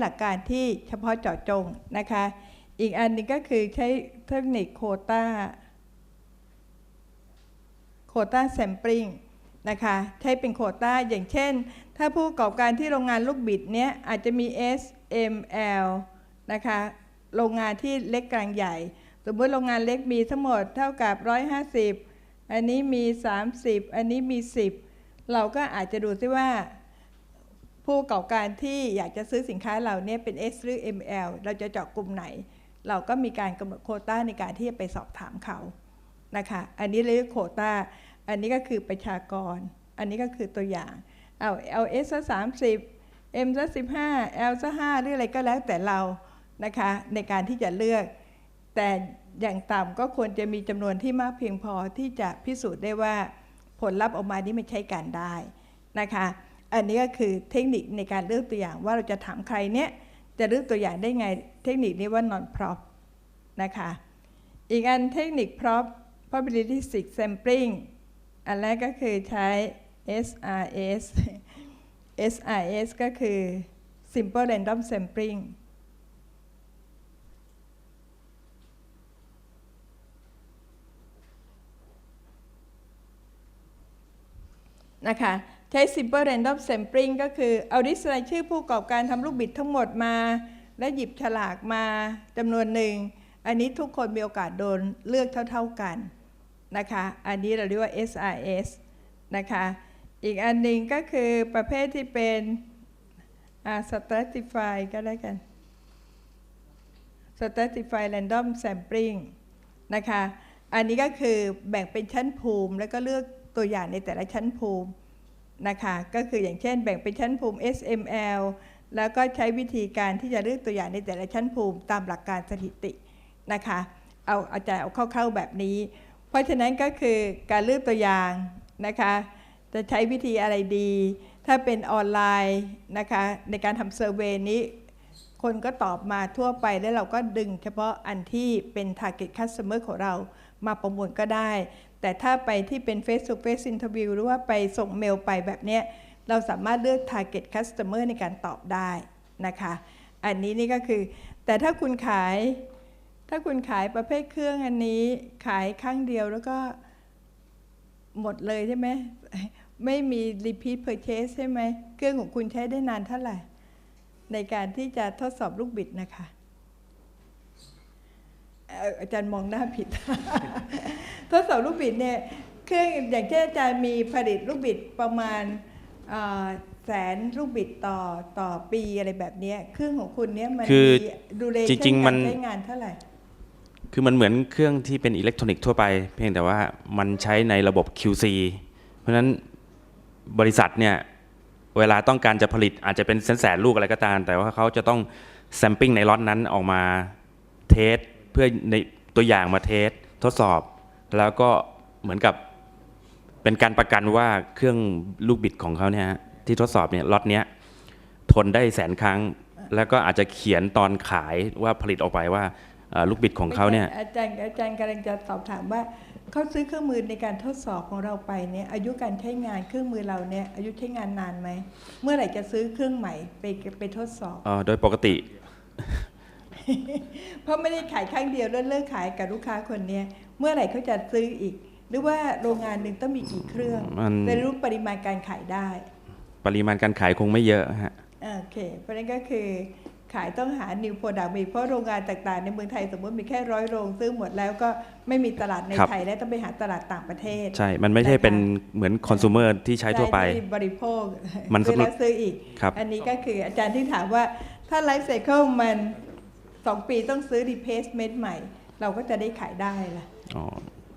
หลักการที่เฉพาะเจาะจงนะคะ อีกอันนึงก็คือใช้เทคนิคโคตาโควตาแซมปลิงนะคะใช้เป็นโควตาอย่างเช่น ถ้าผู้ประกอบการที่โรงงานลูกบิดเนี้ยอาจจะมี S M L นะคะโรงงานที่เล็กกลางใหญ่ สมมติโรงงานเล็กมีทั้งหมดเท่ากับ 150 อันนี้มี 30 อันนี้มี 10 เราก็อาจจะดูซิว่า ผู้ประกอบการที่อยากจะซื้อสินค้าเราเนี่ยเป็น S หรือ ML เราจะเจาะกลุ่มไหน เราก็มีการกำหนดโคต้าในการที่จะไปสอบถามเขานะคะ อันนี้เรียกโคต้า อันนี้ก็คือประชากร อันนี้ก็คือตัวอย่าง เอา L S ซะสามสิบ M ซะสิบห้า L ซะห้าหรืออะไรก็แล้วแต่เรานะคะในการที่จะเลือก แต่อย่างต่ำก็ควรจะมีจำนวนที่มากเพียงพอที่จะพิสูจน์ได้ว่าผลลัพธ์ออกมานี้ไม่ใช่การได้นะคะ อันนี้ก็คือเทคนิคในการเลือกตัวอย่างว่าเราจะถามใครเนี่ยจะเลือกตัวอย่างได้ไง เทคนิคนี้ว่า non prop นะคะ อีกอันเทคนิค prop probabilistic sampling อันแรกก็คือใช้ SRS SRS ก็คือ simple random sampling นะคะ ใช้ simple random sampling ก็คือเอาลิสต์รายชื่อผู้ประกอบการทำลูกบิดทั้งหมดมา และหยิบฉลากมาจำนวนหนึ่ง อันนี้ทุกคนมีโอกาสโดนเลือกเท่า ๆกันนะคะ อันนี้เราเรียกว่า SRS นะคะ อีกอันหนึ่งก็คือประเภทที่เป็นอ่า stratify ก็ได้กัน stratify random sampling นะคะ อันนี้ก็คือแบ่งเป็นชั้นภูมิ แล้วก็เลือกตัวอย่างในแต่ละชั้นภูมิ นะคะก็คืออย่างเช่นแบ่งเป็นชั้นภูมิ SML แล้วก็ใช้วิธีการที่จะเลือกตัวอย่างในแต่ละชั้นภูมิตามหลักการสถิตินะคะเอาอาจารย์เอาเข้าๆแบบนี้ เพราะฉะนั้นก็คือการเลือกตัวอย่างนะคะจะใช้วิธีอะไรดี ถ้าเป็นออนไลน์นะคะในการทำเซอร์เวยนี้ คนก็ตอบมาทั่วไปแล้วเราก็ดึงเฉพาะอันที่เป็น target customer ของเรามาประมวลก็ได้ แต่ถ้าไปที่เป็น face to face interview หรือว่าไปส่งเมลไปแบบเนี้ยเราสามารถเลือก target customer ในการตอบได้นะคะ อันนี้นี่ก็คือ แต่ถ้าคุณขาย ถ้าคุณขายประเภทเครื่องอันนี้ขายครั้งเดียวแล้วก็หมดเลยใช่ไหมไม่มี repeat purchase ใช่ไหม เครื่องของคุณใช้ได้นานเท่าไหร่ ในการที่จะทดสอบลูกบิดนะคะ อาจารย์มองหน้าผิด ทดสอบลูกบิดเนี่ยเครื่องอย่างเช่นอาจารย์มีผลิตลูกบิดประมาณเอ่อแสนลูกบิดต่อต่อปีอะไรแบบเนี้ยเครื่องของคุณเนี่ยมันคือมีดูเลจริงๆมันใช้งานเท่าไหร่คือมันเหมือนเครื่องที่เป็นอิเล็กทรอนิกส์ทั่วไป เพียงแต่ว่ามันใช้ในระบบ QC เพราะฉะนั้นบริษัทเนี่ยเวลาต้องการจะผลิตอาจจะเป็นแสนแสนลูกอะไรก็ตาม แต่ว่าเขาจะต้องแซมปิ้งในล็อตนั้นออกมาเทสเพื่อในตัวอย่างมาเทสทดสอบ แล้วก็เหมือนกับเป็นการประกันว่าเครื่องลูกบิดของเขาเนี่ยฮะที่ทดสอบเนี่ยล็อตเนี้ยทนได้แสนครั้ง แล้วก็อาจจะเขียนตอนขายว่าผลิตออกไปว่าเอ่อลูกบิดของเขาเนี่ยไม่ใช่อาจารย์อาจารย์กำลังจะสอบถามว่าเขาซื้อเครื่องมือในการทดสอบของเราไปเนี่ยอายุการใช้งานเครื่องมือเราเนี่ยอายุใช้งานนานไหมเมื่อไหร่จะซื้อเครื่องใหม่ไปไปทดสอบเอ่อโดยปกติ เพราะไม่ได้ขายครั้งเดียวแล้วเลิกขายกับลูกค้าคนเนี้ย เมื่อไหร่เขาจะซื้ออีก หรือว่าโรงงานหนึ่งต้องมีกี่เครื่องมันจะรู้ปริมาณการขายได้ ปริมาณการขายคงไม่เยอะฮะอ่าโอเค เพราะฉะนั้นก็คือขายต้องหา new product มีเพราะโรงงานต่างๆ ในเมืองไทยสมมติมีแค่ร้อยโรงซื้อหมดแล้วก็ไม่มีตลาดในครับไทยและต้องไปหาตลาดต่างประเทศ ใช่ มันไม่ใช่นะคะเป็นเหมือนคอน sumer ที่ใช้ทั่วไปที่บริโภคมันซื้อสำหรับแล้วซื้ออีกครับอันนี้ก็คืออาจารย์ที่ถามว่าถ้าไลฟ์ไซเคิลมัน 2 ปีต้องซื้อ replacement ใหม่ เราก็จะได้ขายได้ละอ๋อ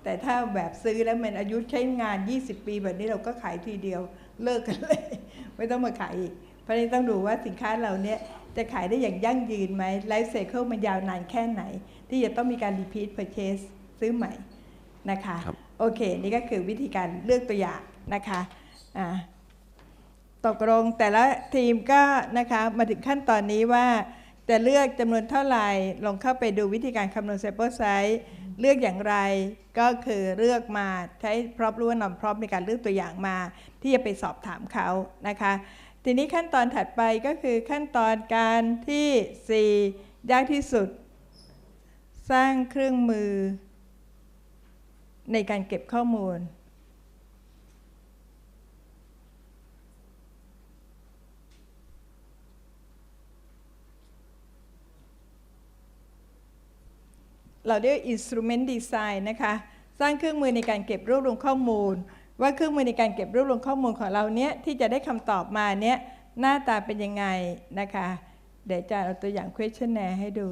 แต่ถ้าแบบซื้อแล้วมันอายุใช้งาน 20 ปีแบบนี้เราก็ขายทีเดียวเลิกกันเลย ไม่ต้องมาขายอีก เพราะฉะนั้นต้องดูว่าสินค้าเราเนี้ยจะขายได้อย่างยั่งยืนไหมไลฟ์ไซเคิลมันยาวนานแค่ไหน ที่จะต้องมีการ repeat purchase ซื้อใหม่นะคะครับโอเค นี่ก็คือวิธีการเลือกตัวอย่างนะคะอ่าตกลงแต่ละทีมก็นะคะมาถึงขั้นตอนนี้ว่าจะเลือกจำนวนเท่าไหร่ลองเข้าไปดูวิธีการคำนวณ sample size เลือกอย่างไรก็คือเลือกมาใช้พร้อมรู้ว่านอนพร้อมในการเลือกตัวอย่างมา ที่จะไปสอบถามเขานะคะ ทีนี้ขั้นตอนถัดไปก็คือขั้นตอนการที่ 4 ยากที่สุด สร้างเครื่องมือ ในการเก็บข้อมูล เราเรียก instrument design นะคะสร้างเครื่องมือในการเก็บรวบรวมข้อมูล ว่าเครื่องมือในการเก็บรวบรวมข้อมูลของเราเนี้ยที่จะได้คำตอบมาเนี้ยหน้าตาเป็นยังไงนะคะ เดี๋ยวจะเอาตัวอย่าง questionnaire ให้ดู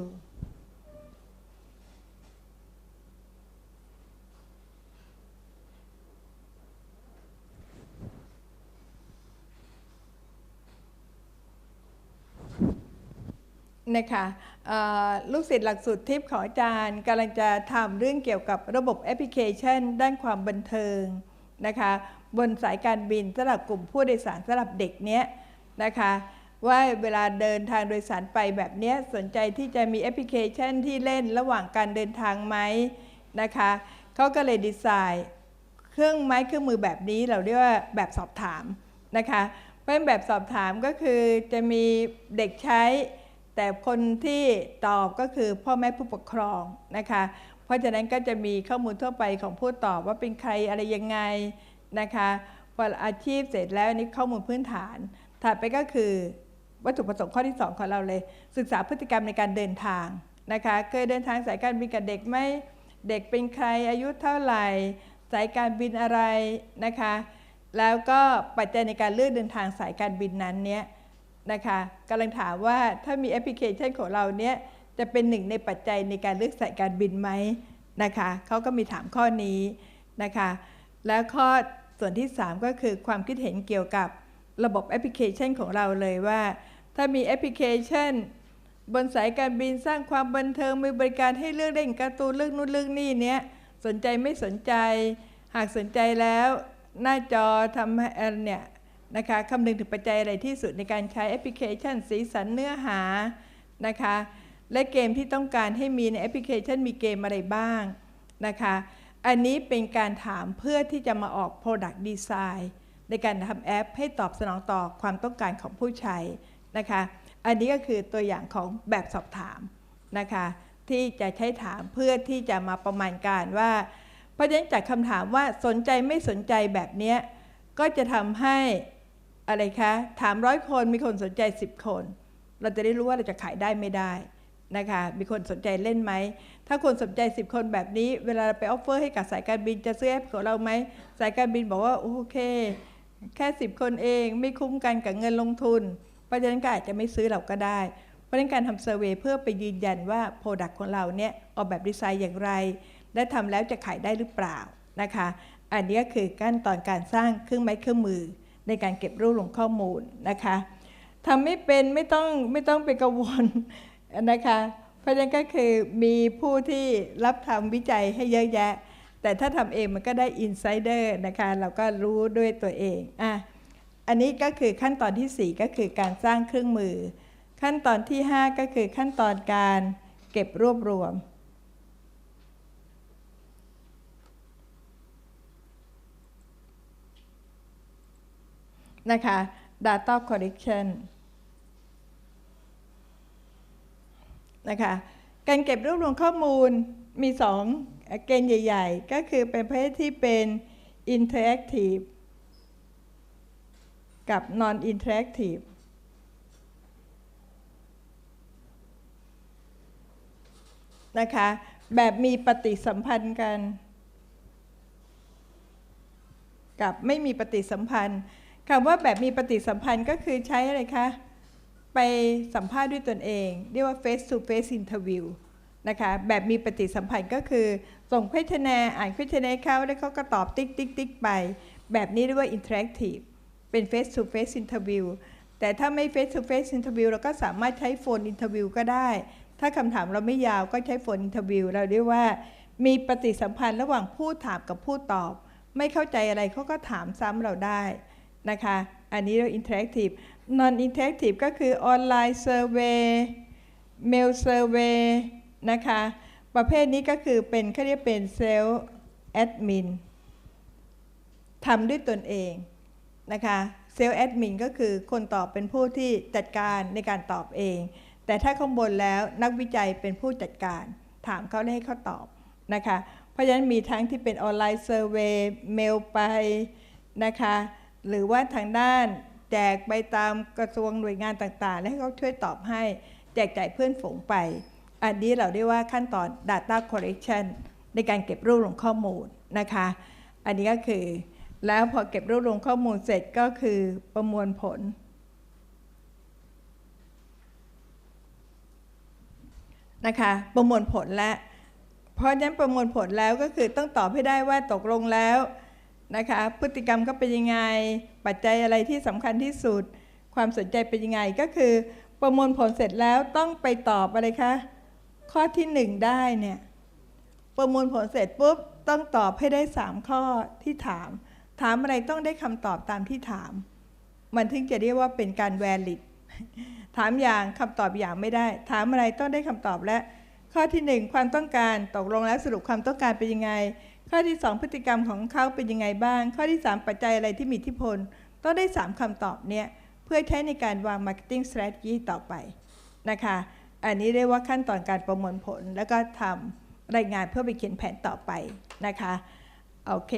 นะคะลูกศิษย์หลักสูตรทิพย์ของอาจารย์กำลังจะทำเรื่องเกี่ยวกับระบบแอปพลิเคชัน ด้านความบันเทิงนะคะบนสายการบินสำหรับกลุ่มผู้โดยสารสำหรับเด็กเนี้ยนะคะว่าเวลาเดินทางโดยสารไปแบบเนี้ยสนใจที่จะมีแอปพลิเคชันที่เล่นระหว่างการเดินทางไหมนะคะเขาก็เลยดีไซน์ เครื่องไม้เครื่องมือแบบนี้เราเรียกว่าแบบสอบถามนะคะเพราะฉะนั้นแบบสอบถามก็คือจะมีเด็กใช้ แต่คนที่ตอบก็คือพ่อแม่ผู้ปกครองนะคะ เพราะฉะนั้นก็จะมีข้อมูลทั่วไปของผู้ตอบว่าเป็นใครอะไรยังไงนะคะพออาชีพเสร็จแล้วนี่ข้อมูลพื้นฐาน ถัดไปก็คือวัตถุประสงค์ข้อที่ 2 ของเราเลย ศึกษาพฤติกรรมในการเดินทางนะคะเคยเดินทางสายการบินกับเด็กไหมเด็กเป็นใครอายุเท่าไหร่ สายการบินอะไรนะคะ แล้วก็ปัจจัยในการเลือกเดินทางสายการบินนั้นเนี้ย นะคะกำลังถามว่าถ้ามีแอปพลิเคชันของเราเนี้ยจะเป็นหนึ่งในปัจจัยในการเลือกสายการบินไหมนะคะเขาก็มีถามข้อนี้นะคะแล้วข้อส่วนที่ 3 ก็คือความคิดเห็นเกี่ยวกับระบบแอปพลิเคชันของเราเลยว่า ถ้ามีแอปพลิเคชัน บนสายการบินสร้างความบันเทิงมีบริการให้เลือกเล่นการ์ตูนเลือกนู่นเลือกนี่เนี้ยสนใจไม่สนใจ หากสนใจแล้ว หน้าจอทำให้เอ่อเนี่ย นะคะคำนึงถึงปัจจัยอะไรที่สุดในการใช้แอปพลิเคชัน สีสันเนื้อหานะคะและเกมที่ต้องการให้มีในแอปพลิเคชันมีเกมอะไรบ้างนะคะอันนี้เป็นการถามเพื่อที่จะมาออก Product Design ในการทำแอปให้ตอบสนองต่อความต้องการของผู้ใช้นะคะอันนี้ก็คือตัวอย่างของแบบสอบถามนะคะที่จะใช้ถามเพื่อที่จะมาประมาณการว่าเพราะฉะนั้นจากคำถามว่าสนใจไม่สนใจแบบนี้ก็จะทำให้ อะไรคะถามร้อยคนมีคนสนใจ 10 คน เราจะได้รู้ว่าเราจะขายได้ไม่ได้นะคะมีคนสนใจเล่นไหม ถ้าคนสนใจ 10 คนแบบนี้ เวลาไปออฟเฟอร์ให้กับสายการบินจะซื้อแอปของเราไหม สายการบินบอกว่า โอเค แค่ 10 คนเองไม่คุ้มกันกับเงินลงทุน เพราะฉะนั้นก็อาจจะไม่ซื้อเราก็ได้ เพราะฉะนั้นการทำเซอร์เวยเพื่อไปยืนยันว่าโปรดักต์ของเราเนี่ยออกแบบดีไซน์อย่างไร และทำแล้วจะขายได้หรือเปล่านะคะ อันนี้ก็คือขั้นตอนการสร้างเครื่องไม้เครื่องมือ ในการเก็บรวบรวมข้อมูลนะคะทำไม่เป็นไม่ต้องไม่ต้องไปกังวลนะคะเพราะฉะนั้นก็คือมีผู้ที่รับทำวิจัยให้เยอะแยะ แต่ถ้าทำเองมันก็ได้อินไซเดอร์นะคะเราก็รู้ด้วยตัวเองอะอันนี้ก็คือขั้นตอนที่ 4 ก็คือการสร้างเครื่องมือ ขั้นตอนที่ 5 ก็คือขั้นตอนการเก็บรวบรวม นะคะ Data Collection นะคะการเก็บรวบรวมข้อมูลมีสองเกณฑ์ใหญ่ ๆ ก็คือเป็นประเภทที่เป็น Interactive กับ Non-Interactive นะคะ แบบมีปฏิสัมพันธ์กัน กับไม่มีปฏิสัมพันธ์ คำว่าแบบมีปฏิสัมพันธ์ก็คือใช้อะไรคะ ไปสัมภาษณ์ด้วยตนเอง เรียกว่า face to face interview นะคะแบบมีปฏิสัมพันธ์ก็คือ ส่ง questionnaire อ่าน questionnaire เขาแล้วเขาก็ตอบติ๊กติ๊กติ๊กไป แบบนี้เรียกว่า interactive เป็น face to face interview แต่ถ้าไม่ face to face interview เราก็สามารถใช้ phone interview ก็ได้ ถ้าคำถามเราไม่ยาวก็ใช้ phone interview เราเรียกว่า มีปฏิสัมพันธ์ระหว่างผู้ถามกับผู้ตอบ ไม่เข้าใจอะไรเขาก็ถามซ้ำเราได้ นะคะ อันนี้เรา interactive non interactive ก็คือ online survey mail survey นะคะ ประเภทนี้ก็คือเป็นเขาเรียกเป็น self admin ทำด้วยตนเองนะคะเซลล์แอดมินก็คือคนตอบเป็นผู้ที่จัดการในการตอบเอง แต่ถ้าข้างบนแล้วนักวิจัยเป็นผู้จัดการ ถามเขาแล้ให้เขาตอบนะคะ เพราะฉะนั้นมีทั้งที่เป็นออนไลน์เซอร์เวย์เมลไปนะคะ หรือว่าทางด้านแจกไปตามกระทรวงหน่วยงานต่างๆ และให้เขาช่วยตอบให้แจกจ่ายเพื่อนฝูงไป อันนี้เราเรียกว่าขั้นตอน data collection ในการเก็บรวบรวมข้อมูลนะคะ อันนี้ก็คือ แล้วพอเก็บรวบรวมข้อมูลเสร็จก็คือประมวลผล นะคะ ประมวลผลและ เพราะฉะนั้นประมวลผลแล้วก็คือต้องตอบให้ได้ว่าตกลงแล้ว นะคะพฤติกรรมก็เป็นยังไง ปัจจัยอะไรที่สำคัญที่สุด ความสนใจเป็นยังไงก็คือ ประมวลผลเสร็จแล้วต้องไปตอบอะไรคะข้อที่หนึ่งได้เนี่ยประมวลผลเสร็จปุ๊บต้องตอบให้ได้สามข้อที่ถาม ถามอะไรต้องได้คำตอบตามที่ถาม มันถึงจะเรียกว่าเป็นการ valid ถามอย่างคำตอบอย่างไม่ได้ ถามอะไรต้องได้คำตอบและ ข้อที่หนึ่งความต้องการตกลงแล้วสรุปความต้องการเป็นยังไง ข้อที่สองพฤติกรรมของเขาเป็นยังไงบ้าง ข้อที่สามปัจจัยอะไรที่มีอิทธิพล ต้องได้สามคำตอบเนี่ยเพื่อใช้ในการวาง marketing strategy ต่อไปนะคะ อันนี้เรียกว่าขั้นตอนการประมวลผล แล้วก็ทำรายงานเพื่อไปเขียนแผนต่อไปนะคะโอเค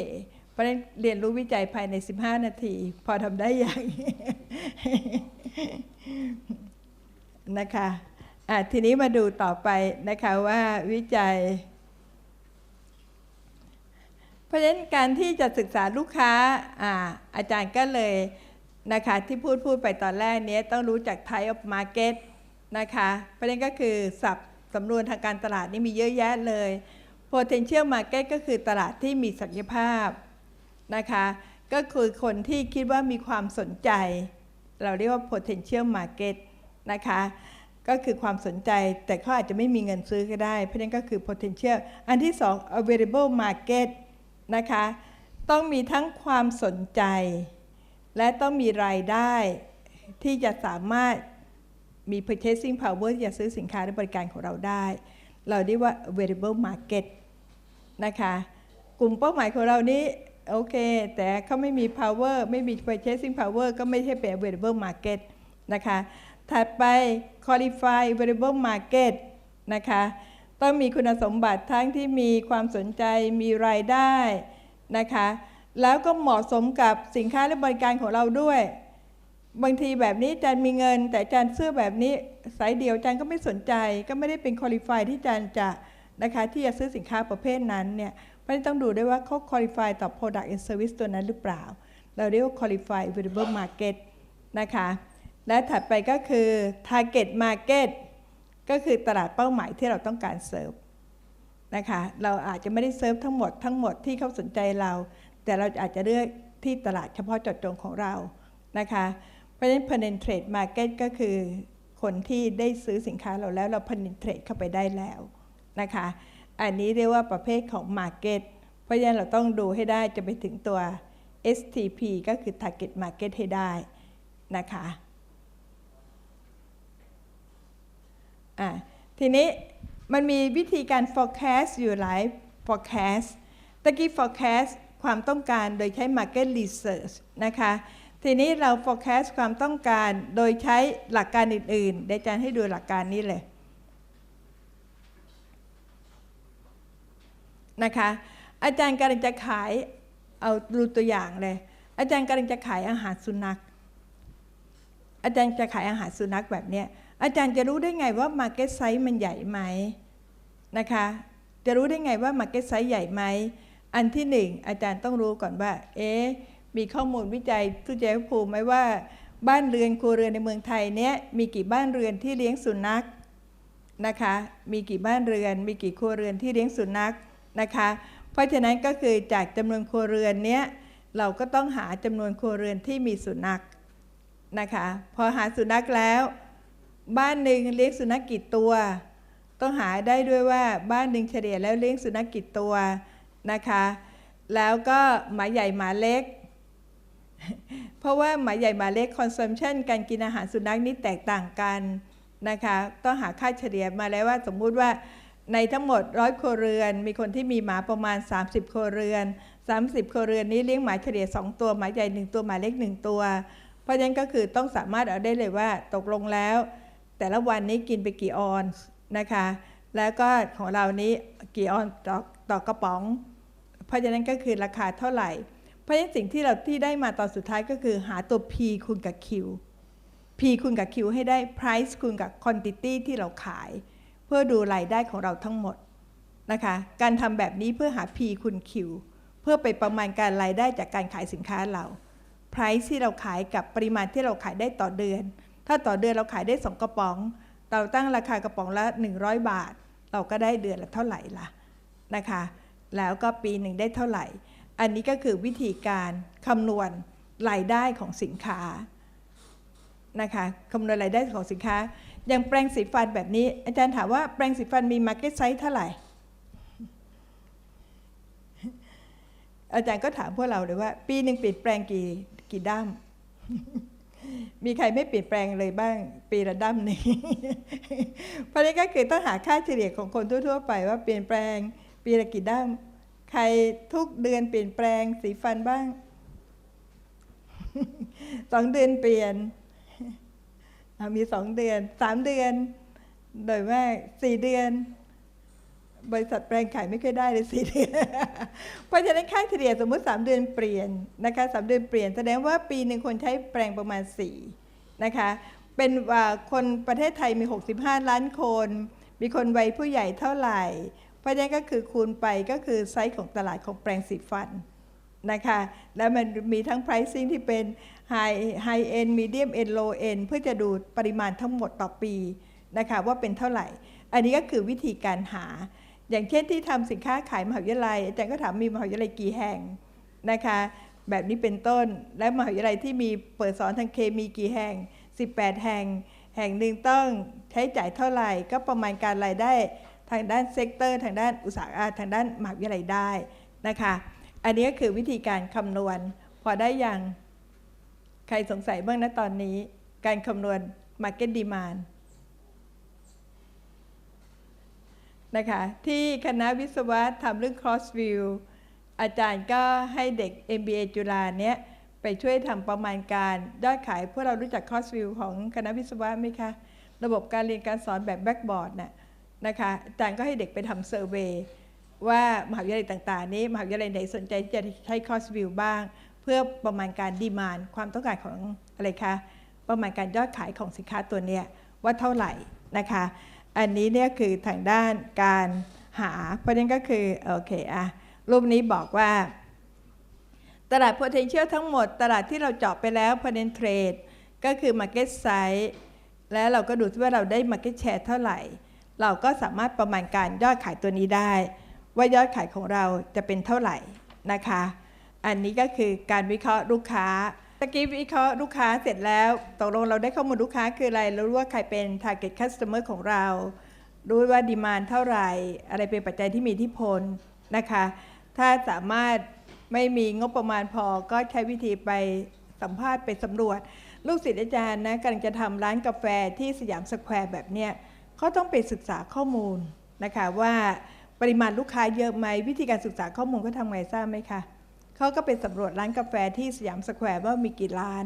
เพราะฉะนั้นเรียนรู้วิจัยภายใน 15 นาที พอทำได้อย่างนะคะอะทีนี้มาดูต่อไปนะคะว่าวิจัย เพราะฉะนั้นการที่จะศึกษาลูกค้าอาอาจารย์ก็เลยนะคะที่พูดพูดไปตอนแรกนี้ต้องรู้จัก type of market นะคะเพระฉะนั้นก็คือสับสำนวนทางการตลาดนี่มีเยอะแยะเลย potential market ก็คือตลาดที่มีศักยภาพนะคะก็คือคนที่คิดว่ามีความสนใจ เราเรียกว่า potential market นะคะก็คือความสนใจแต่เขาอาจจะไม่มีเงินซื้อก็ได้ เพราะนั้นก็คือ potential อันที่สอง available market นะคะ ต้องมีทั้งความสนใจ และต้องมีรายได้ที่จะสามารถมี purchasing power ที่จะซื้อสินค้าและบริการของเราได้ เราเรียกว่า variable market นะคะ กลุ่มเป้าหมายของเรานี้โอเค แต่เขาไม่มี power ไม่มี purchasing power ก็ไม่ใช่เป็น available market นะคะ ถัดไป qualify available market นะคะ ต้องมีคุณสมบัติทั้งที่มีความสนใจมีรายได้นะคะ แล้วก็เหมาะสมกับสินค้าและบริการของเราด้วย บางทีแบบนี้จารย์มีเงิน แต่จารย์เสื้อแบบนี้สายเดียวจารย์ก็ไม่สนใจ ก็ไม่ได้เป็นคุริฟายที่จารย์จะนะคะที่จะซื้อสินค้าประเภทนั้นเนี่ยเพราะฉะนั้นต้องดูด้วยว่าเขาคุริฟายต่อ product and service ตัวนั้นหรือเปล่า เราเรียกว่า qualify available market นะคะ และถัดไปก็คือ target market ก็คือตลาดเป้าหมายที่เราต้องการเซิร์ฟนะคะเราอาจจะไม่ได้เซิร์ฟทั้งหมดทั้งหมดที่เขาสนใจเรา แต่เราอาจจะเลือกที่ตลาดเฉพาะเจาะจงของเรานะคะเพราะฉะนั้น penetrate market ก็คือคนที่ได้ซื้อสินค้าเราแล้วเรา penetrate เข้าไปได้แล้วนะคะ อันนี้เรียกว่าประเภทของ market เพราะฉะนั้นเราต้องดูให้ได้จะไปถึงตัว STP ก็คือ target market ให้ได้นะคะ อะทีนี้มันมีวิธีการ forecast อยู่หลาย forecast ตะกี้ forecast ความต้องการโดยใช้ market research นะคะ ทีนี้เรา forecast ความต้องการโดยใช้หลักการอื่นๆเดี๋ยวอาจารย์ให้ดูหลักการนี้เลยนะคะ อาจารย์กำลังจะขายเอาดูตัวอย่างเลย อาจารย์กำลังจะขายอาหารสุนัข อาจารย์จะขายอาหารสุนัขแบบเนี้ย อาจารย์จะรู้ได้ไงว่า Market Size มันใหญ่ไหมนะคะ จะรู้ได้ไงว่า Market Size ใหญ่ไหม อันที่หนึ่งอาจารย์ต้องรู้ก่อนว่า เอ๊มีข้อมูลวิจัยทุจริตภูมิไหมว่า บ้านเรือนครัวเรือนในเมืองไทยเนี้ยมีกี่บ้านเรือนที่เลี้ยงสุนัขนะคะ มีกี่บ้านเรือน มีกี่ครัวเรือนที่เลี้ยงสุนัขนะคะ เพราะฉะนั้นก็คือจากจำนวนครัวเรือนเนี้ยเราก็ต้องหาจำนวนครัวเรือนที่มีสุนัขนะคะ พอหาสุนัขแล้ว บ้านหนึ่งเลี้ยงสุนัขกี่ตัว ต้องหาได้ด้วยว่าบ้านหนึ่งเฉลี่ยแล้วเลี้ยงสุนัขกี่ตัวนะคะ แล้วก็หมาใหญ่หมาเล็ก เพราะว่าหมาใหญ่หมาเล็ก consumption การกินอาหารสุนัขนี่แตกต่างกันนะคะต้องหาค่าเฉลี่ยมาแล้วว่าสมมุติว่าในทั้งหมดร้อยครัวเรือน มีคนที่มีหมาประมาณ 30 ครัวเรือน 30 ครัวเรือนนี้เลี้ยงหมาเฉลี่ย 2 ตัวหมาใหญ่ 1 ตัวหมาเล็ก 1 ตัว เพราะฉะนั้นก็คือต้องสามารถเอาได้เลยว่าตกลงแล้ว แต่ละวันนี้กินไปกี่ออนนะคะ แล้วก็ของเรานี้กี่ออนต่อต่อกระป๋อง เพราะฉะนั้นก็คือราคาเท่าไหร่ เพราะฉะนั้นสิ่งที่เราที่ได้มาตอนสุดท้ายก็คือหาตัว P คูณกับ Q P คูณกับ Q ให้ได้ price คูณกับ quantity ที่เราขาย เพื่อดูรายได้ของเราทั้งหมดนะคะ การทำแบบนี้เพื่อหา P คูณ Q เพื่อไปประมาณการรายได้จากการขายสินค้าเรา price ที่เราขายกับปริมาณที่เราขายได้ต่อเดือน ถ้าต่อเดือนเราขายได้ 2 กระป๋อง เราตั้งราคากระป๋องละ 100 บาท เราก็ได้เดือนละเท่าไหร่ล่ะนะคะ แล้วก็ปีหนึ่งได้เท่าไหร่ อันนี้ก็คือวิธีการคำนวณรายได้ของสินค้านะคะคำนวณรายได้ของสินค้า อย่างแปรงสีฟันแบบนี้ อาจารย์ถามว่าแปรงสีฟันมี market size เท่าไหร่ อาจารย์ก็ถามพวกเราเลยว่า ปีหนึ่งเปลี่ยนแปลงกี่กี่ด้าม มีใครไม่เปลี่ยนแปลงเลยบ้างปีละด้ามหนึ่งเพราะนี้ก็คือต้องหาค่าเฉลี่ยของคนทั่ว ๆ ไปว่าเปลี่ยนแปลงปีละกี่ด้ามใครทุกเดือนเปลี่ยนแปลงสีฟันบ้างสองเดือนเปลี่ยนมีสองเดือนสามเดือน โดยมากสี่เดือน บริษัทแปลงขายไม่เคอยได้เลยสี่เดือนเพราะฉะนั้นค่าเฉลี่ยสมมติ 3 เดือนเปลี่ยนนะคะสามเดือนเปลี่ยนแสดงว่าปีหนึ่งคนใช้แปลงประมาณ4นะคะเป็นว่าคนประเทศไทยมี 65 ล้านคน มีคนวัยผู้ใหญ่เท่าไหร่ เพราะฉะนั้นก็คือคูณไปก็คือไซส์ของตลาดของแปลงสีฟันนะคะแล้วมันมีทั้ง pricing ที่เป็น high high end medium end low end เพื่อจะดูปริมาณทั้งหมดต่อปีนะคะว่าเป็นเท่าไหร่ อันนี้ก็คือวิธีการหา อย่างเช่นที่ทำสินค้าขายมหาวิทยาลัยอาจารย์ก็ถามมีมหาวิทยาลัยกี่แห่งนะคะแบบนี้เป็นต้นและมหาวิทยาลัยที่มีเปิดสอนทางเคมีกี่แห่ง 18 แห่ง แห่งหนึ่งต้องใช้จ่ายเท่าไหร่ ก็ประมาณการรายได้ทางด้านเซกเตอร์ทางด้านอุตสาหกรรมทางด้านมหาวิทยาลัยได้นะคะอันนี้ก็คือวิธีการคำนวณ พอได้ยังใครสงสัยบ้างนะตอนนี้ การคำนวณ Market Demand นะคะที่คณะวิศวะทำเรื่อง cross view อาจารย์ก็ให้เด็ก MBA จุฬาเนี้ยไปช่วยทำประมาณการยอดขายพวกเรารู้จัก cross view ของคณะวิศวะไหมคะ ระบบการเรียนการสอนแบบ blackboard น่ะนะคะอาจารย์ก็ให้เด็กไปทำเซอร์เวยว่ามหาวิทยาลัยต่าง ๆ นี้มหาวิทยาลัยไหนสนใจที่จะใช้ cross view บ้าง เพื่อประมาณการดีมานความต้องการของอะไรคะประมาณการยอดขายของสินค้าตัวเนี้ยว่าเท่าไหร่นะคะ อันนี้เนี่ยคือทางด้านการหา เพราะนั้นก็คือโอเคอะรูปนี้บอกว่า ตลาด potential ทั้งหมด ตลาดที่เราเจาะไปแล้ว penetrate ก็คือ market size แล้วเราก็ดูว่าเราได้ market share เท่าไหร่ เราก็สามารถประมาณการยอดขายตัวนี้ได้ ว่ายอดขายของเราจะเป็นเท่าไหร่นะคะ อันนี้ก็คือการวิเคราะห์ลูกค้า ตะกี้วิเคราะห์ลูกค้าเสร็จแล้วตกลงเราได้ข้อมูลลูกค้าคืออะไรเรารู้ว่าใครเป็น target customer ของเรา รู้ว่าดีมานเท่าไหร่ อะไรเป็นปัจจัยที่มีทธิพลนะคะ ถ้าสามารถไม่มีงบประมาณพอก็ใช้วิธีไปสัมภาษณ์ไปสำรวจ ลูกศิษย์อาจารย์นะกำลังจะทำร้านกาแฟที่สยามสแควร์แบบเนี้ยเขาต้องไปศึกษาข้อมูลนะคะว่าปริมาณลูกค้าเยอะไหมวิธีการศึกษาข้อมูลเขาทำไงทราบไหมคะ เขาก็ไปสำรวจร้านกาแฟที่สยามสแควร์ว่ามีกี่ร้าน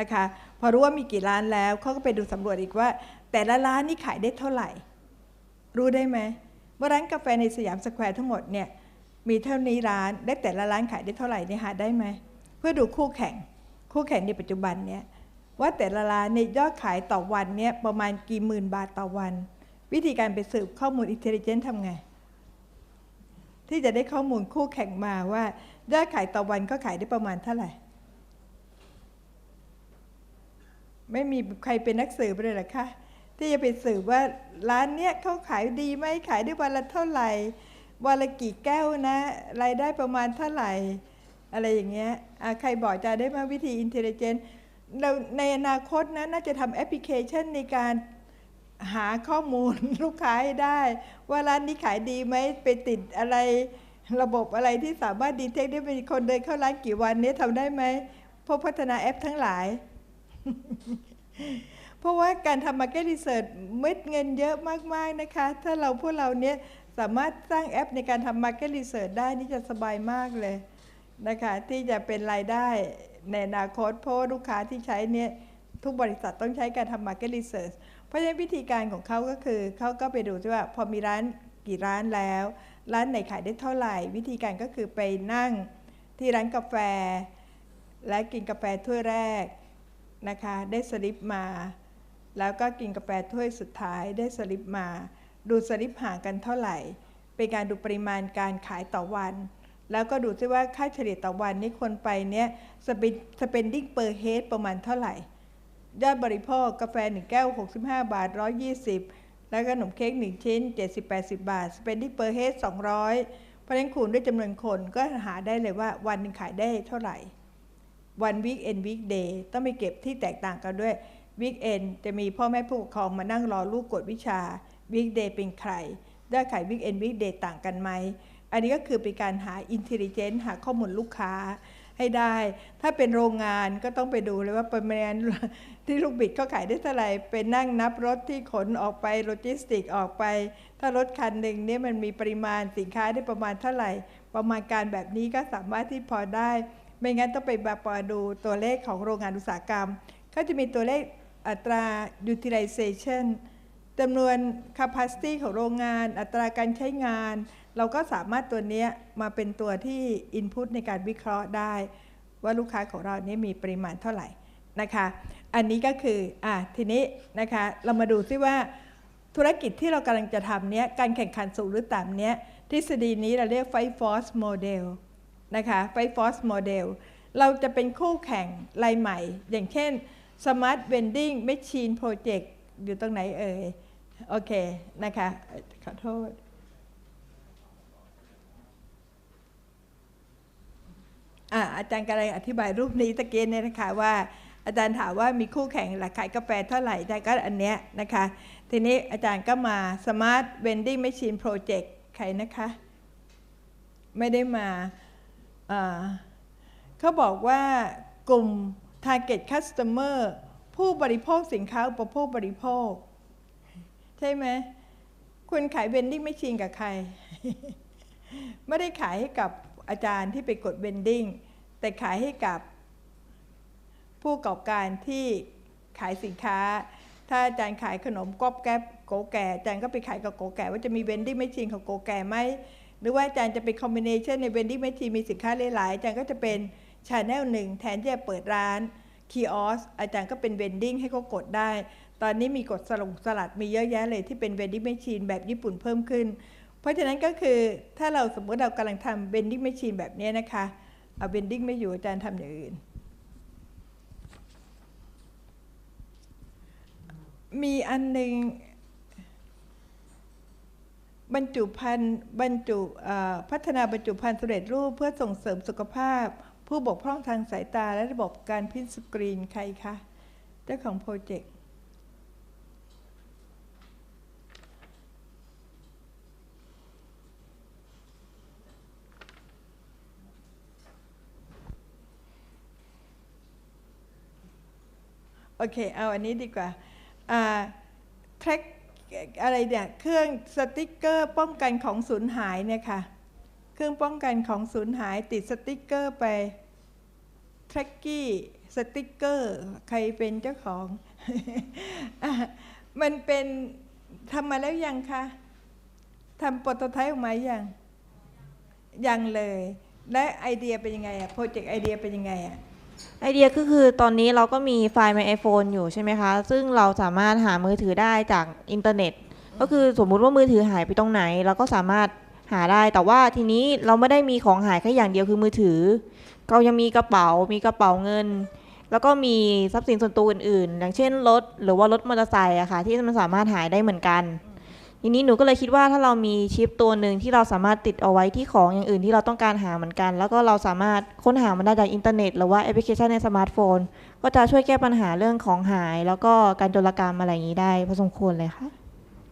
นะคะ พอรู้ว่ามีกี่ร้านแล้วเขาก็ไปดูสำรวจอีกว่า แต่ละร้านนี่ขายได้เท่าไหร่ รู้ได้ไหมว่าร้านกาแฟในสยามสแควร์ทั้งหมดเนี่ยมีเท่านี้ร้านและแต่ละร้านขายได้เท่าไหร่เนี่ยหาได้ไหมเพื่อดูคู่แข่ง คู่แข่งในปัจจุบันเนี่ยว่าแต่ละร้านในยยอดขายต่อวันเนี่ยประมาณกี่หมื่นบาทต่อวัน วิธีการไปสืบข้อมูลอินเทลเจนต์ทำไง ที่จะได้ข้อมูลคู่แข่งมาว่า ยอดขายต่อวันก็ขายได้ประมาณเท่าไหร่ ไม่มีใครเป็นนักสืบเลยหรอคะที่จะไปสืบว่าร้านเนี้ยเขาขายดีไหมขายได้วันละเท่าไหร่วันละกี่แก้วนะรายได้ประมาณเท่าไหร่ อะไรอย่างเงี้ยใครบอกจะได้มาวิธีอินเทลเจนต์เราในอนาคตนะน่าจะทำแอปพลิเคชันในการหาข้อมูลลูกค้าให้ได้ ว่าร้านนี้ขายดีไหมไปติดอะไร ระบบอะไรที่สามารถดีเทคได้เป็นคนเดินเข้าร้านกี่วันนี้ทำได้ไหมพวกพัฒนาแอปทั้งหลาย เพราะว่าการทำ Market Research เม็ดเงินเยอะมาก ๆ นะคะ ถ้าเราพวกเราเนี้ยสามารถสร้างแอปในการทำ Market Research ได้นี่จะสบายมากเลยนะคะ ที่จะเป็นรายได้ในอนาคตเพราะลูกค้าที่ใช้เนี่ยทุกบริษัทต้องใช้การทำ market research เพราะฉะนั้นวิธีการของเขาก็คือ เขาก็ไปดูว่าพอมีร้านกี่ร้านแล้ว ร้านไหนขายได้เท่าไหร่ วิธีการก็คือไปนั่งที่ร้านกาแฟ และกินกาแฟถ้วยแรกนะคะ ได้สลิปมา แล้วก็กินกาแฟถ้วยสุดท้ายได้สลิปมา ดูสลิปห่างกันเท่าไหร่ เป็นการดูปริมาณการขายต่อวัน แล้วก็ดูซิว่าค่าเฉลี่ยต่อวันนี้คนไปเนี่ยสเปน spending per head ประมาณเท่าไหร่ ยอดบริโภคกาแฟ 1 แก้ว 65 บาท 120 แล้วก็ขนมเค้ก1 ชิ้น 70-80 บาท spending per head 200 เพราะฉะนั้นคูณด้วยจำนวนคนก็หาได้เลยว่าวันหนึงขายได้เท่าไหร่วันวีคเอนวีคเดย์ต้องไปเก็บที่แตกต่างกันด้วยวีคเอนจะมีพ่อแม่ผู้ปกครองมานั่งรอลูกกดวิชาวีคเดย์เป็นใครยอดขายวีคเอนวีคเดย์ต่างกันไหม อันนี้ก็คือเป็นการหาอินเทลเจนต์หาข้อมูลลูกค้า ให้ได้ ถ้าเป็นโรงงานก็ต้องไปดูเลยว่าปริมาณที่ลูกบิดเขาขายได้เท่าไหร่ไปนั่งนับรถที่ขนออกไปโลจิสติกออกไป ถ้ารถคันหนึ่งเนี่ยมันมีปริมาณสินค้าได้ประมาณเท่าไหร่ ประมาณการแบบนี้ก็สามารถที่พอได้ ไม่งั้นต้องไปแบบปอดูตัวเลขของโรงงานอุตสาหกรรมก็จะมีตัวเลขอัตรา utilization จำนวน capacity ของโรงงาน อัตราการใช้งาน เราก็สามารถตัวนี้มาเป็นตัวที่ input ในการวิเคราะห์ได้ ว่าลูกค้าของเรานี่มีปริมาณเท่าไหร่นะคะ อันนี้ก็คืออะทีนี้นะคะเรามาดูซิว่าธุรกิจที่เรากำลังจะทำเนี้ยการแข่งขันสูงหรือต่ำเนี้ยทฤษฎีนี้เราเรียก Five Force Model นะคะ Five Force Model เราจะเป็นคู่แข่งรายใหม่ อย่างเช่น Smart Vending Machine Project อยู่ตรงไหนเอ่ย โอเค นะคะ ขอโทษ อาจารย์กำลังอธิบายรูปนี้ตะเกียเนี่ยนะคะว่าอาจารย์ถามว่ามีคู่แข่งหลักขายกาแฟเท่าไหร่อาจารย์ก็อันเนี้ยนะคะ ทีนี้อาจารย์ก็มา Smart Vending Machine Project ใครนะคะ ไม่ได้มาเขาบอกว่ากลุ่ม Target Customer ผู้บริโภคสินค้าอุปโภคบริโภค ใช่ไหมคุณขาย vending machine กับใคร ไม่ได้ขายให้กับ อาจารย์ที่ไปกด vending แต่ขายให้กับผู้ประกอบการที่ขายสินค้า ถ้าอาจารย์ขายขนมก๊อบแก๊บโกแก่อาจารย์ก็ไปขายกับโกแก่ว่าจะมี vending machine ของโกแก่ไหมหรือว่าอาจารย์จะเป็น combination ใน vending machine มีสินค้าหลายๆอาจารย์ก็จะเป็น channel หนึ่งแทนที่จะเปิดร้าน kiosk อาจารย์ก็เป็น vending ให้เขากดได้ ตอนนี้มีกดสลงสลัดมีเยอะแยะเลยที่เป็น vending machine แบบญี่ปุ่นเพิ่มขึ้น เพราะฉะนั้นก็คือถ้าเราสมมติเรากำลังทำ vending machine แบบนี้นะคะ เอา vending ไม่อยู่อาจารย์ทำอย่างอื่น มีอันหนึ่งบรรจุภัณฑ์บรรจุพัฒนาบรรจุภัณฑ์สำเร็จรูปเพื่อส่งเสริมสุขภาพ ผู้บกพร่องทางสายตาและระบบการพิมพ์สกรีนใครคะเจ้าของโปรเจกต์ เคเอาอันนี้ดีกว่าอ่า track อะไรเนี่ยเครื่องสติกเกอร์ป้องกันของสูญหายเนี่ยค่ะเครื่องป้องกันของสูญหายติดสติกเกอร์ไป t r a c k กี้สติกเกอร์ใครเป็นเจ้าของอมันเป็นทำมาแล้วยังคะทำโปรโตไทป์ออกมายังยังเลย และไอเดียเป็นยังไงอะโปรเจกต์ไอเดียเป็นยังไงอะ ไอเดียก็คือตอนนี้เราก็มีไฟล์ใน iPhone อยู่ใช่ไหมคะ ซึ่งเราสามารถหามือถือได้จากอินเทอร์เน็ต ก็คือสมมุติว่ามือถือหายไปตรงไหน เราก็สามารถหาได้ แต่ว่าทีนี้เราไม่ได้มีของหายแค่อย่างเดียวคือมือถือ เรายังมีกระเป๋า มีกระเป๋าเงิน แล้วก็มีทรัพย์สินส่วนตัวอื่นๆ อย่างเช่นรถหรือว่ารถมอเตอร์ไซค์อะค่ะที่มันสามารถหายได้เหมือนกัน ทีนี้หนูก็เลยคิดว่าถ้าเรามีชิปตัวหนึ่งที่เราสามารถติดเอาไว้ที่ของอย่างอื่นที่เราต้องการหาเหมือนกัน แล้วก็เราสามารถค้นหามันได้จากอินเทอร์เน็ตหรือว่าแอปพลิเคชันในสมาร์ทโฟน ก็จะช่วยแก้ปัญหาเรื่องของหาย แล้วก็การโจรกรรมอะไรอย่างนี้ได้พอสมควรเลยค่ะ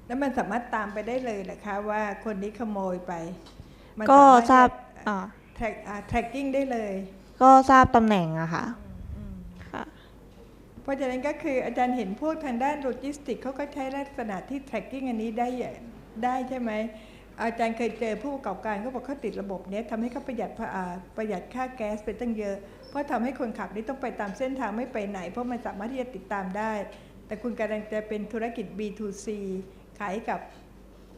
แล้วมันสามารถตามไปได้เลยเหรอคะว่าคนนี้ขโมยไปมันก็สมถทราบจะอ่า track อ่า tracking ได้เลย ก็ทราบตำแหน่งอะค่ะค่ะ เพราะฉะนั้นก็คืออาจารย์เห็นพวกทางด้านโลจิสติกเขาก็ใช้ลักษณะที่ tracking อันนี้ได้อย่างได้ใช่ไหมอาจารย์เคยเจอผู้ประกอบการเขาบอกเขาติดระบบเนี้ทำให้เขาประหยัดประหยัดค่าแก๊สไปตั้งเยอะ เพราะทำให้คนขับนี่ต้องไปตามเส้นทางไม่ไปไหน เพราะมันสามารถที่จะติดตามได้ แต่คุณกำลังจะเป็นธุรกิจ B2C ขายกับ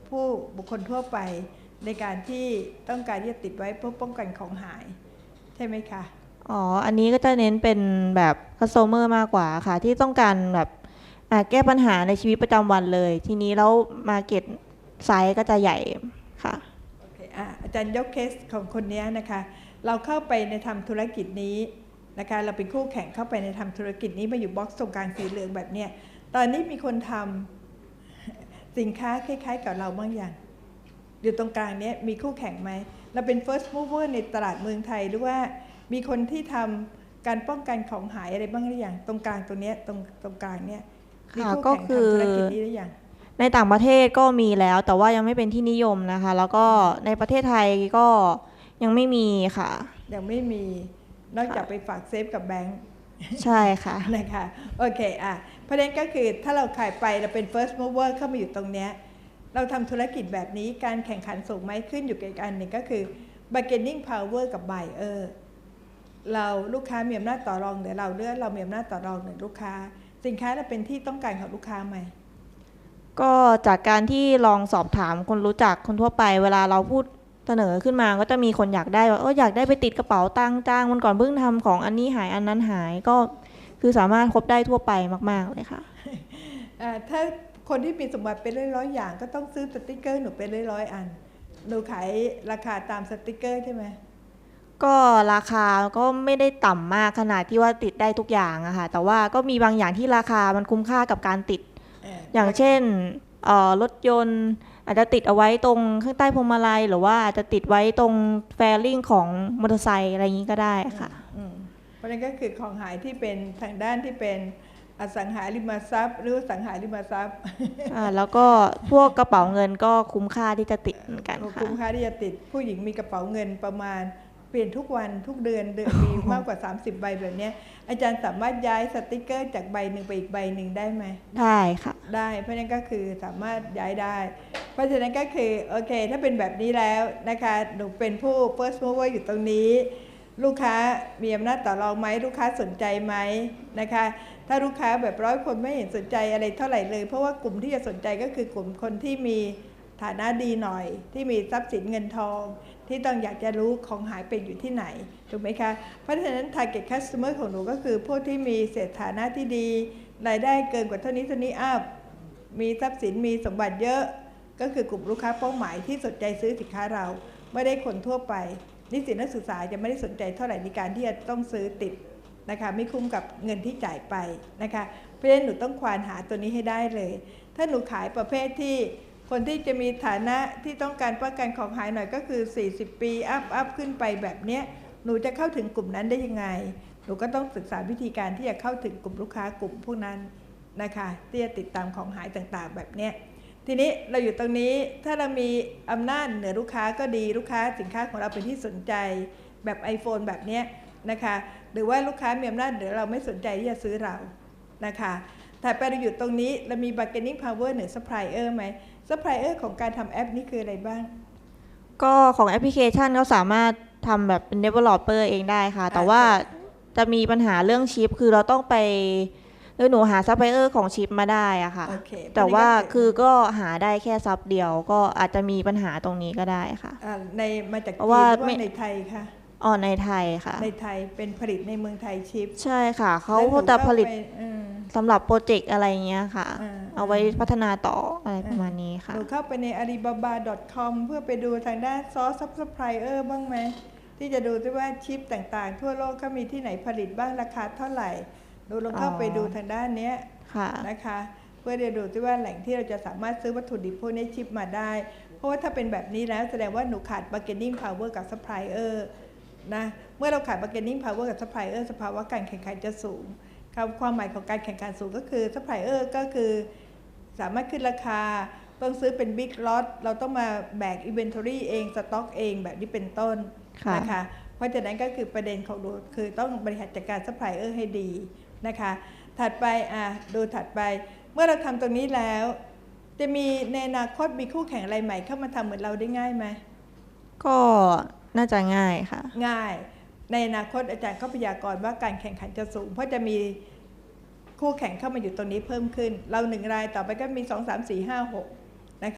ผู้บุคคลทั่วไปในการที่ต้องการที่จะติดไว้เพื่อป้องกันของหาย ใช่ไหมคะ อ๋อ อันนี้ก็จะเน้นเป็นแบบ customer มากกว่าค่ะ ที่ต้องการแบบอ่าแก้ปัญหาในชีวิตประจำวันเลย ทีนี้แล้ว market size ก็จะใหญ่ค่ะโอเคอะอาจารย์ยกเคสของคนนี้นะคะ เราเข้าไปในทำธุรกิจนี้นะคะเราเป็นคู่แข่งเข้าไปในทำธุรกิจนี้มาอยู่บ็อกซ์ตรงกลางสีเหลืองแบบเนี้ยตอนนี้มีคนทำสินค้าคล้าย ๆ กับเราบ้างอย่างอยู่ตรงกลางเนี้ยมีคู่แข่งไหมเราเป็น first mover ในตลาดเมืองไทยหรือว่า มีคนที่ทำการป้องกันของหายอะไรบ้างหรือยังตรงกลางตรงเนี้ยตรงตรงกลางเนี้ยมีค่ะคู่ก็แข่งคือทำธุรกิจนี้หรือยังในต่างประเทศก็มีแล้ว แต่ว่ายังไม่เป็นที่นิยมนะคะ แล้วก็ในประเทศไทยก็ยังไม่มีค่ะ ยังไม่มีนอกจากค่ะไปฝากเซฟกับแบงก์ใช่ค่ะนะคะโอเคอะประเด็นก็คือถ้าเราขายไปเราเป็น first mover เข้ามาอยู่ตรงเนี้ยเราทำธุรกิจแบบนี้การแข่งขันสูงไหมขึ้นอยู่กับอีกอันหนึ่งก็คือ bargaining power กับ buyer เราลูกค้ามีอำนาจต่อรองเหนือเราเลือกเรามีอำนาจต่อรองเหนือลูกค้า สินค้าเราเป็นที่ต้องการของลูกค้าไหมก็จากการที่ลองสอบถามคนรู้จักคนทั่วไป เวลาเราพูดเสนอขึ้นมาก็จะมีคนอยากได้ว่าเอออยากได้ไปติดกระเป๋าตังค์จ้างมันก่อนเพิ่งทำของอันนี้หายอันนั้นหายก็คือสามารถครบได้ทั่วไปมาก ๆ เลยค่ะอ่าถ้าคนที่มีสมบัติเป็นร้อยๆอย่าง ก็ต้องซื้อสติกเกอร์หนูเป็นร้อยๆอันหนูขายราคาตามสติกเกอร์ใช่ไหม ก็ราคาก็ไม่ได้ต่ำมากขนาดที่ว่าติดได้ทุกอย่างอะค่ะแต่ว่าก็มีบางอย่างที่ราคามันคุ้มค่ากับการติดเอย่างเช่นเอ่อรถยนต์อาจจะติดเอาไว้ตรงข้างใต้พวงมาลัยหรือว่าอาจจะติดไว้ตรงแฟลิงของมอเตอร์ไซค์อะไรอย่างนี้ก็ได้ค่ะอืมเพราะฉะนั้นก็คือของหายที่เป็นทางด้านที่เป็นอสังหาริมทรัพย์ หรืออสังหาริมทรัพย์อ่าแล้วก็พวกกระเป๋าเงินก็คุ้มค่าที่จะติดเหมือนกันค่ะคุ้มค่าที่จะติดผู้หญิงมีกระเป๋าเงินประมาณเปลี่ยนทุกวันทุกเดือนเดือนมีมากกว่า 30 ใบแบบเนี้ยอาจารย์สามารถย้ายสติกเกอร์จากใบหนึ่งไปอีกใบหนึ่งได้ไหมได้ค่ะ ได้เพราะฉะนั้นก็คือสามารถย้ายได้ เพราะฉะนั้นก็คือโอเค ถ้าเป็นแบบนี้แล้วนะคะหนูเป็นผู้ first mover อยู่ตรงนี้ ลูกค้ามีอำนาจต่อรองไหมลูกค้าสนใจไหมนะคะ ถ้าลูกค้าแบบร้อยคนไม่เห็นสนใจอะไรเท่าไหร่เลย เพราะว่ากลุ่มที่จะสนใจก็คือกลุ่มคนที่มีฐานะดีหน่อย ที่มีทรัพย์สินเงินทอง ที่ต้องอยากจะรู้ของหายเป็นอยู่ที่ไหนถูกไหมคะเพราะฉะนั้น target customer ของหนูก็คือพวกที่มีเศรษฐานะที่ดี รายได้เกินกว่าเท่านี้เท่านี้อัพมีทรัพย์สินมีสมบัติเยอะ ก็คือกลุ่มลูกค้าเป้าหมายที่สนใจซื้อสินค้าเรา ไม่ได้คนทั่วไป นิสิตนักศึกษาจะไม่ได้สนใจเท่าไหร่ในการที่จะต้องซื้อติดนะคะไม่คุ้มกับเงินที่จ่ายไปนะคะเพราะฉะนั้นหนูต้องควานหาตัวนี้ให้ได้เลย ถ้าหนูขายประเภทที่ คนที่จะมีฐานะที่ต้องการประกันของหายหน่อยก็คือ 40 ปีอัพอัพขึ้นไปแบบเนี้ยหนูจะเข้าถึงกลุ่มนั้นได้ยังไง หนูก็ต้องศึกษาวิธีการที่จะเข้าถึงกลุ่มลูกค้ากลุ่มพวกนั้นนะคะที่จะติดตามของหายต่างๆ แบบเนี้ยทีนี้เราอยู่ตรงนี้ถ้าเรามีอำนาจเหนือลูกค้าก็ดีลูกค้าสินค้าของเราเป็นที่สนใจแบบ iPhone แบบเนี้ยนะคะหรือว่าลูกค้ามีอำนาจเหนือเราไม่สนใจที่จะซื้อเรานะคะแต่ไปเราอยู่ตรงนี้เรามี bargaining power เหนือ supplier ไหม supplier ของการทำแอปนี้คืออะไรบ้าง ก็ของแอปพลิเคชันก็สามารถทำแบบเป็น developer เองได้ค่ะ แต่ว่าจะมีปัญหาเรื่องชิป คือเราต้องไปเออหนูหาซัพพลายเออร์ของชิปมาได้อะค่ะโอเคแต่ว่าเพราะนี่ก็คือคือก็หาได้แค่ซับเดียว ก็อาจจะมีปัญหาตรงนี้ก็ได้ค่ะอ่าในมาจากเพจีนราะหว่ารือไม่ว่าในไทยคะ อ๋อในไทยค่ะ ในไทยเป็นผลิตในเมืองไทยชิป ใช่ค่ะ เขาแล้วหนูจะก็ผลิตไปอืมสำหรับโปรเจกต์อะไรเงี้ยค่ะอ่าเอาไว้พัฒนาต่ออะไรประมาณนี้ค่ะหนูเข้าไปใน alibaba.com เพื่อไปดูทางด้าน source of supplier บ้างไหม ที่จะดูด้วยว่าชิปต่างๆ ทั่วโลกเขามีที่ไหนผลิตบ้างราคาเท่าไหร่หนูลองเข้าไปดูทางด้านเนี้ยค่ะนะคะเพื่อจะดูด้วยว่าแหล่งที่เราจะสามารถซื้อวัตถุดิบพวกนี้ชิปมาได้ เพราะว่าถ้าเป็นแบบนี้แล้วแสดงว่าหนูขาด bargaining power กับ supplier นะเมื่อเราขาด bargaining power กับ supplier สภาวะการแข่งขันจะสูงคำความหมายของการแข่งขันสูงก็คือ supplier ก็คือสามารถขึ้นราคาต้องซื้อเป็น big lot เราต้องมาแบก inventory เองสต็อกเองแบบนี้เป็นต้นค่ะนะคะเพราะฉะนั้นก็คือประเด็นของดูคือต้องบริหารจัดการ supplier ให้ดีนะคะถัดไปอะดูถัดไปเมื่อเราทำตรงนี้แล้ว จะมีในอนาคตมีคู่แข่งอะไรใหม่เข้ามาทำเหมือนเราได้ง่ายไหมก็ น่าจะง่ายค่ะ ง่าย ในอนาคตอาจารย์ก็พยากรณ์ว่าการแข่งขันจะสูง เพราะจะมีคู่แข่งเข้ามาอยู่ตรงนี้เพิ่มขึ้น เราหนึ่งรายต่อไปก็มีสองสามสี่ห้าหก